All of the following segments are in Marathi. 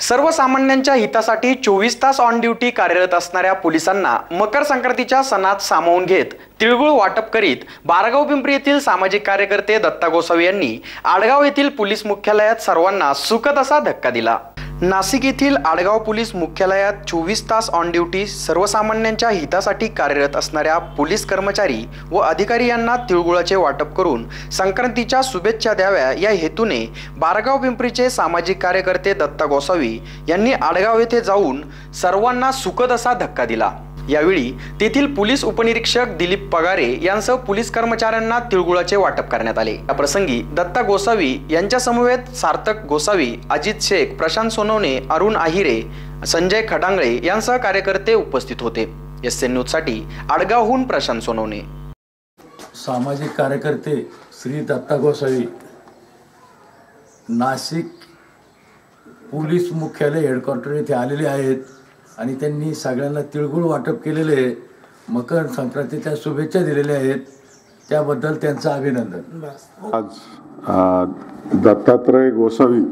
सर्वसामान्यांच्या हितासाठी चोवीस तास ऑन ड्युटी कार्यरत असणाऱ्या पोलिसांना मकर संक्रांतीच्या सणात सामावून घेत तिळगुळ वाटप करीत बारगाव पिंपरी येथील सामाजिक कार्यकर्ते दत्ता गोसावी यांनी आडगाव येथील पोलीस मुख्यालयात सर्वांना सुखद असा धक्का दिला. नाशिक येथील आडगाव पोलीस मुख्यालयात चोवीस तास ऑन ड्युटी सर्वसामान्यांच्या हितासाठी कार्यरत असणाऱ्या पोलीस कर्मचारी व अधिकारी यांना तिळगुळाचे वाटप करून संक्रांतीच्या शुभेच्छा द्याव्या या हेतूने बारगाव पिंपरीचे सामाजिक कार्यकर्ते दत्ता गोसावी यांनी आडगाव येथे जाऊन सर्वांना सुखद असा धक्का दिला. यावेळी तेथील पोलीस उपनिरीक्षक दिलीप पगारे यांसह पोलीस कर्मचाऱ्यांना तिळगुळाचे वाटप करण्यात आले. या प्रसंगी दत्ता गोसावी यांच्या समवेत सार्थक गोसावी अजित शेख प्रशांत सोनवणे अरुण आहिरे संजय खडांगळे यांसह कार्यकर्ते उपस्थित होते. एस एन न्यूजसाठी आडगावहून प्रशांत सोनवणे. सामाजिक कार्यकर्ते श्री दत्ता गोसावी नाशिक पोलीस मुख्यालय हेडक्वार्टर येथे आलेले आहेत. आणि त्यांनी सगळ्यांना तिळगुळ वाटप केलेले आहे. मकर संक्रांतीच्या शुभेच्छा दिलेल्या आहेत. त्याबद्दल त्यांचं अभिनंदन. आज दत्तात्रय गोसावी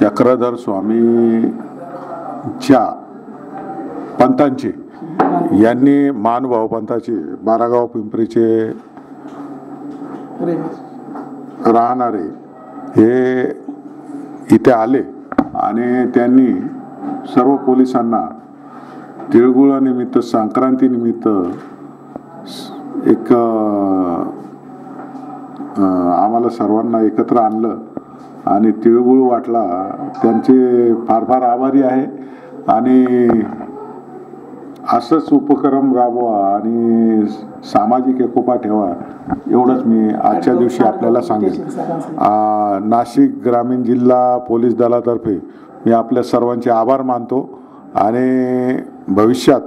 चक्रधर स्वामीच्या पंतांचे यांनी मानभाव पंथाचे बारागाव पिंपरीचे राहणारे हे इथे आले आणि त्यांनी सर्व पोलिसांना तिळगुळानिमित्त संक्रांतीनिमित्त एक आम्हाला सर्वांना एकत्र आणलं आणि तिळगुळ वाटला. त्यांचे फार फार आभारी आहे. आणि असंच उपक्रम राबवा आणि सामाजिक एकोपा ठेवा एवढंच मी आजच्या दिवशी आपल्याला सांगेन. नाशिक ग्रामीण जिल्हा पोलीस दलातर्फे मी आपल्या सर्वांचे आभार मानतो आणि भविष्यात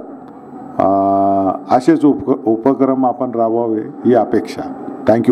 असेच उप उपक्रम आपण राबवावे ही अपेक्षा. थँक्यू